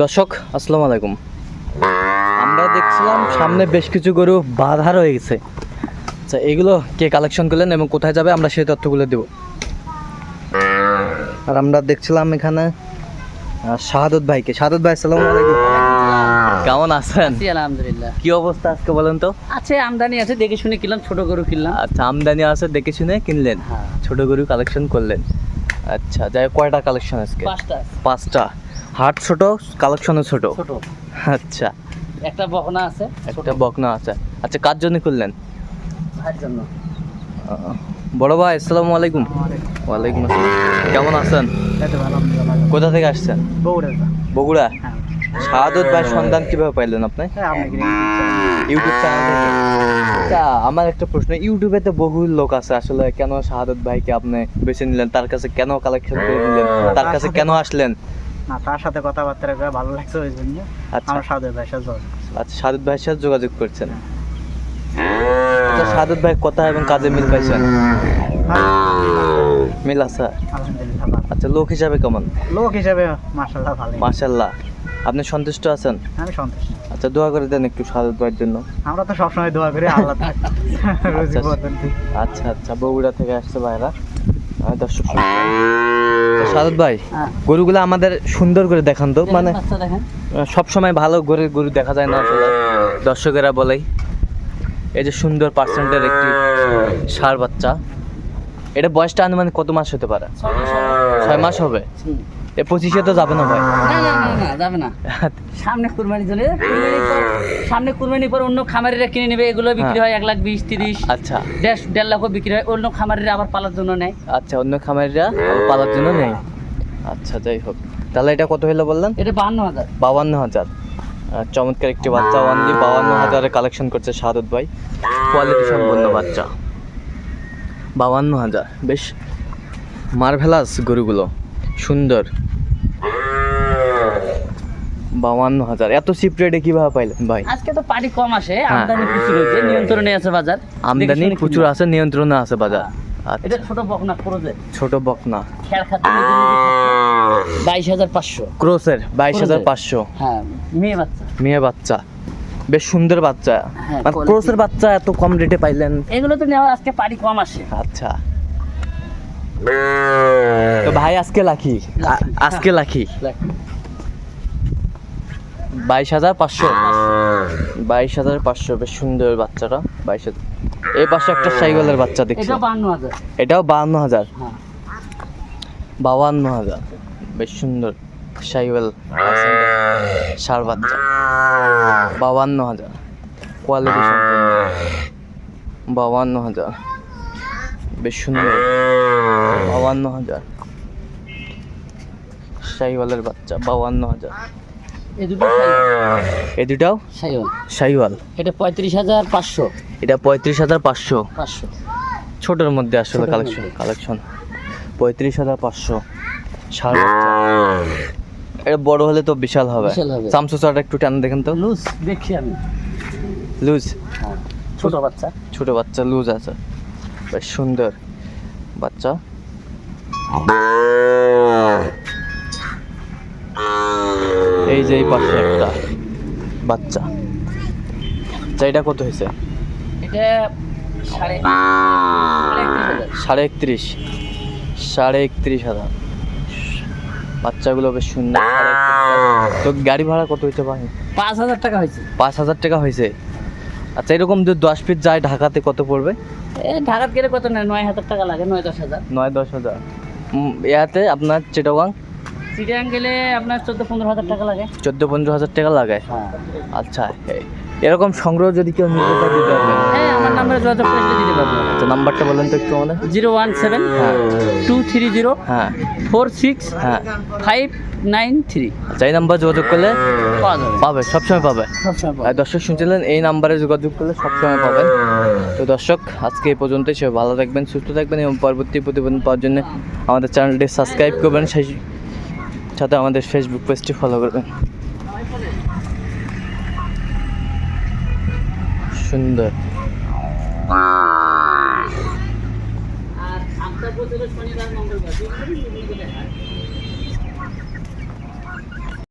দর্শক আসসালামু আলাইকুম। আমরা দেখছিলাম সামনে বেশ কিছু গরু বাধা রয়ে গেছে। আচ্ছা এগুলো কে কালেকশন করলেন এবং কোথায় যাবে আমরা সেই তথ্যগুলো দেব। আর আমরা দেখছিলাম এখানে শাহাদত ভাইকে। শাহাদত ভাই আসসালামু আলাইকুম। কেমন আছেন? আলহামদুলিল্লাহ। কি অবস্থা আজকে বলেন তো? আছে আমদানি আছে দেখে শুনে কিনলাম ছোট গরু কিনলাম। আচ্ছা আমদানি আছে দেখে শুনে কিনলেন। হ্যাঁ। ছোট গরু কালেকশন করলেন। আচ্ছা যাই কয়টা কালেকশন আজকে? পাঁচটা। পাঁচটা। হাট ছোট কালেকশনও ছোট? ছোট। আচ্ছা। একটা বকনা আছে একটা বকনা আছে। আচ্ছা কার জন্য করলেন ভাইয়ের জন্য। বড় ভাই আসসালামু আলাইকুম। ওয়ালাইকুম। আসসালাম। কেমন আছেন? কোথা থেকে আসছেন? বগুড়া। বগুড়া? হ্যাঁ। শাহাদত ভাই সন্ধান কীভাবে পাইলেন আপনি? হ্যাঁ ইউটিউব চ্যানেল আমার একটা প্রশ্ন ইউটিউবে তো বহু লোক আছে আসলে কেন শাহাদত ভাইকে আপনি বেছে নিলেন? তার কাছে কেন কালেকশন করে নিলেন তার কাছে কেন আসলেন? না তার সাথে কথাবার্তা করে ভালো লাগছে ওই জন্য। আচ্ছা। আমার সাদের ভাষা জল আচ্ছা শাহাদত ভাইয়ের সাথে যোগাযোগ করছেন। আচ্ছা শাহাদত ভাই কথা এবং কাজে মিল পাইছেন? মিল আছে? আচ্ছা লোক হিসাবে কেমন? লোক হিসেবে মার্শাল্লাহ ভালো মাশাল্লাহ আপনি সন্তুষ্ট আছেন? আমি সন্তুষ্ট। আচ্ছা দোয়া করে দেন একটু ভাইয়ের জন্য। আমরা তো সবসময় দোয়া করি আল্লাহ বর্ধন দিক। আচ্ছা আচ্ছা বগুড়া থেকে আসছে ভাইরা। দর্শক শাহাদত ভাই হ্যাঁ। গরুগুলো আমাদের সুন্দর করে দেখান তো। মানে বাচ্চা দেখেন। সব সময় ভালো গরুর গরু দেখা যায় না আসলে। দর্শকেরা বলেই। এই যে সুন্দর পার্সেন্টের একটি সার বাচ্চা। এটা বয়সটা আনুমানিক কত মাস হতে পারে? ছয় মাস হবে। এ পঁচিশে তো যাবে না ভাই। না না যাবে না। সামনে কুরবানি চলে সামনে কুরবানির পর অন্য খামারিরা কিনে নেবে। এগুলো বিক্রি হয় এক লাখ বিশ তিরিশ। আচ্ছা। দেড় দেড় লাখও বিক্রি হয়। অন্য খামারিরা আবার পালার জন্য নেয়। আচ্ছা অন্য খামারিরা আবার পালার জন্য নেই আচ্ছা যাই হোক। তাহলে এটা কত হলো বললেন? এটা বাহান্ন হাজার। বাউান্ন হাজার। চমৎকার একটি বাচ্চা। অনলি বাউান্ন হাজারে কালেকশন করছে শাহাদত ভাই। কোয়ালিটি সম্পন্ন বাচ্চা। বাউান্ন হাজার। বেশ মার্ভেলাস গরুগুলো সুন্দর। বাউান্ন হাজার। এত চিপ রেটে কীভাবে পাইলেন ভাই? আজকে তো পানি কম আসে হ্যাঁ। আমদানি প্রচুর হয়েছে নিয়ন্ত্রণে আছে বাজার। আমদানি প্রচুর আছে নিয়ন্ত্রণে আছে বাজার। হ্যাঁ। এটা ছোট বকনা ছোট বকনা। বাইশ হাজার পাঁচশো। ক্রোসের বাইশ হাজার পাঁচশো। হ্যাঁ মেয়ে বাচ্চা। মেয়ে বাচ্চা। বেশ সুন্দর বাচ্চা। হ্যাঁ, মানে ক্রোসের বাচ্চা এত কম রেটে পাইলেন। এগুলো তো নেওয়া আজকে পানি কম আসে। আচ্ছা। তো ভাই আজকে লাখি আজকে লাখি বাইশ হাজার পাঁচশো। বাইশ হাজার পাঁচশো বেশ সুন্দর বাচ্চাটা। বাইশ হাজার এই পাশে একটা সাইকেলের বাচ্চা দেখছি। এটাও বাহান্ন হাজার। হ্যাঁ। বাউান্ন হাজার। বেশ সুন্দর সাইকেল। সার বাচ্চা বাউান্ন হাজার। কোয়ালিটি বাউান্ন হাজার। বেশ সুন্দর। বাউান্ন হাজার। শাহিওয়ালের বাচ্চা বাউান্ন হাজার। এই দুটাও? সাইওয়াল শাহিওয়াল। এটা পঁয়ত্রিশ হাজার পাঁচশো। এটা পঁয়ত্রিশ হাজার পাঁচশো। পাঁচশো। ছোটোর মধ্যে আসলে কালেকশন কালেকশন পঁয়ত্রিশ হাজার পাঁচশো। ষাট এটা বড় হলে তো বিশাল হবে। বিশাল হবে। একটু টান দেখেন তো। লুজ দেখছি আমি। লুজ হ্যাঁ ছোট বাচ্চা। ছোট বাচ্চা লুজ আছে। বেশ সুন্দর বাচ্চা। এই যে এই পাশে একটা বাচ্চা। আচ্ছা এটা কত হয়েছে? এটা সাড়ে সাড়ে একত্রিশ সাড়ে একত্রিশ। সাড়ে একত্রিশ হাজার। বাচ্চাগুলো বেশ সুন্দর। তো গাড়ি ভাড়া কত হয়েছে ভাই? পাঁচ হাজার টাকা হয়েছে। পাঁচ হাজার টাকা হয়েছে। আচ্ছা এরকম যদি দশ ফিট যায় ঢাকাতে কত পড়বে? এ ঢাকাত গেলে কত নেয়? নয় হাজার টাকা লাগে নয় দশ হাজার। নয় দশ হাজার। ইয়াতে আপনার চিটাগাং? চিটাং গেলে আপনার চোদ্দ পনেরো হাজার টাকা লাগে। চোদ্দ পনেরো হাজার টাকা লাগে। হ্যাঁ। আচ্ছা এরকম সংগ্রহ যদি কেউ নিতে চায় দিতে পারবেন হ্যাঁ আমার নাম্বারে যোগাযোগ করে দিতে পারব। আচ্ছা নাম্বারটা বলেন তো একটু আমাদের। জিরো ওয়ান সেভেন হ্যাঁ। টু থ্রি জিরো হ্যাঁ। ফোর সিক্স হ্যাঁ। Five nine three. এই নাম্বার যোগাযোগ করলে পাবে সবসময় পাবে। দর্শক শুনছিলেন এই নাম্বারে যোগাযোগ করলে সবসময় পাবেন তো দর্শক আজকে এই পর্যন্তই। সবাই ভালো থাকবেন সুস্থ থাকবেন এবং পরবর্তী প্রতিবেদন পাওয়ার জন্য আমাদের চ্যানেলটি সাবস্ক্রাইব করবেন। সেই সাথে আমাদের ফেসবুক পেজটি ফলো করবেন। সুন্দর। আর প্রতিটা শনিবার মঙ্গলবার